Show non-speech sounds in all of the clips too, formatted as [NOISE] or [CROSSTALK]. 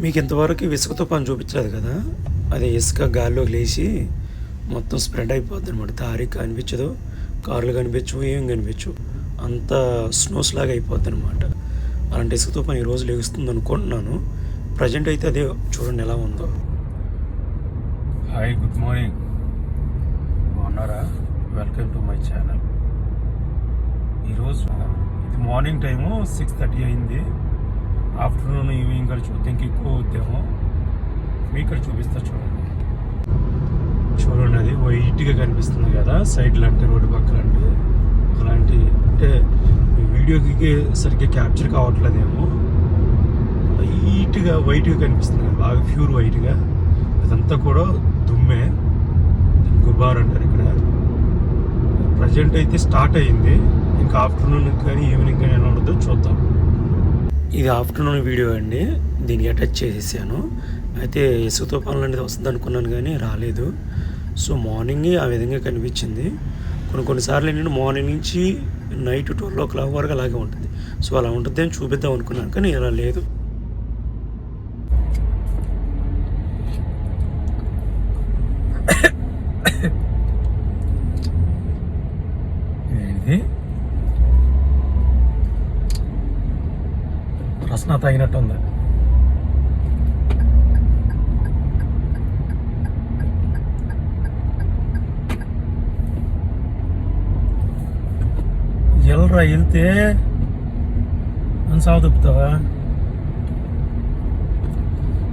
మీకు ఇంతవరకు ఇసుక పని చూపించలేదు కదా? అది ఇసుక గాల్లో లేచి మొత్తం స్ప్రెడ్ అయిపోద్ది అనమాట దారి కనిపించదు కార్లు కనిపించవు ఏం కనిపించవు. అంత స్నోస్ లాగా అయిపోద్ది అనమాట అలాంటి ఇసుకతో పని ఈరోజు లెగుస్తుంది అనుకుంటున్నాను. ప్రజెంట్ అయితే అదే చూడండి ఎలా ఉందో. Hi good morning. బాగున్నారా? Welcome to my channel. ఈరోజు ఇది మార్నింగ్ టైము సిక్స్ థర్టీ అయింది. ఆఫ్టర్నూన్ ఈవినింగ్ కూడా చూస్తే ఇంక ఎక్కువ అవుతాము మీకు ఇక్కడ చూపిస్తా చూడండి. చూడండి అది వైట్గా కనిపిస్తుంది కదా సైడ్ లాంటి రోడ్డు పక్క లాంటి అలాంటి అంటే వీడియోకి సరిగ్గా క్యాప్చర్ కావట్లేదేమో. వైట్గా వైట్గా కనిపిస్తుంది బాగా ప్యూర్ వైట్గా. అదంతా కూడా దుమ్మే. దీన్ని గుబార్ అంటారు ఇక్కడ. ప్రజెంట్ అయితే స్టార్ట్ అయింది. ఇంకా ఆఫ్టర్నూన్ కానీ ఈవినింగ్ కానీ ఎలా ఉంటుందో చూద్దాం. ఇది ఆఫ్టర్నూన్ వీడియో అండి. దీనికి అటాచ్ చేసేసాను. అయితే ఇసుక తుఫాన్ అనేది వస్తుంది అనుకున్నాను కానీ రాలేదు. సో మార్నింగ్ ఆ విధంగా కనిపించింది. కొన్ని కొన్నిసార్లు ఏంటంటే మార్నింగ్ నుంచి నైట్ ట్వెల్వ్ ఓ క్లాక్ వరకు అలాగే ఉంటుంది. సో అలా ఉంటుంది అని చూపిద్దాం అనుకున్నాను కానీ ఇలా లేదు. [COUGHS] ఏంటి? రసన తాగినట్టుంది. ఎల్రా వెళ్తే అని సాగు తిప్పుతావా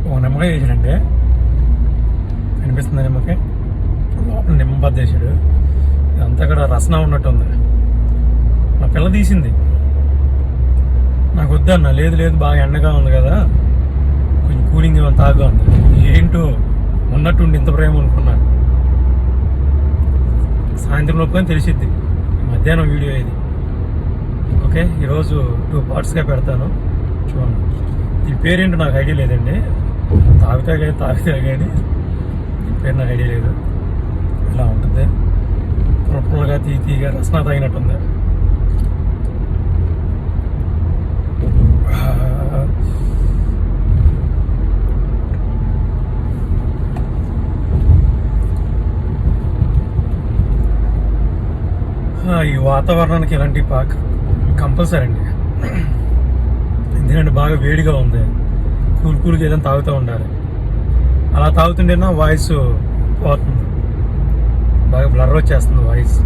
ఓ నిమ్మకాయ వేసాడండి కనిపిస్తుంది నిమ్మకాయ. లోపల నిమ్మ బద్ద అంతా ఇదంతా కూడా రసన ఉన్నట్టుంది. మా పిల్ల తీసింది. నాకు వద్దన్న లేదు లేదు బాగా ఎండగా ఉంది కదా. కొంచెం కూలింగ్ ఏమైనా తాగా ఉంది ఏంటో ఉన్నట్టుండి ఇంత ప్రేమ అనుకున్నాను సాయంత్రం లోపు కానీ తెలిసిద్ది. మధ్యాహ్నం వీడియో ఇది. ఓకే ఈరోజు టూ పార్ట్స్గా పెడతాను. చూడండి. దీని పేరేంటో నాకు ఐడియా లేదండి. తాగుతా కానీ తాగుతా కానీ దీని పేరు నాకు ఐడియా లేదు. ఇలా ఉంటుంది. పుల్లగా తీ తీగా రసన తాగినట్టుంది ఆ, ఈ వాతావరణానికి ఇలాంటి పాక కంపల్సరీ అండి. ఎందుకంటే బాగా వేడిగా ఉంది. కూల్ కూల్గా ఏదైనా తాగుతూ ఉండాలి. అలా తాగుతుంటేనా వాయిస్ పోతుంది. బాగా బ్లర్ వచ్చేస్తుంది వాయిస్.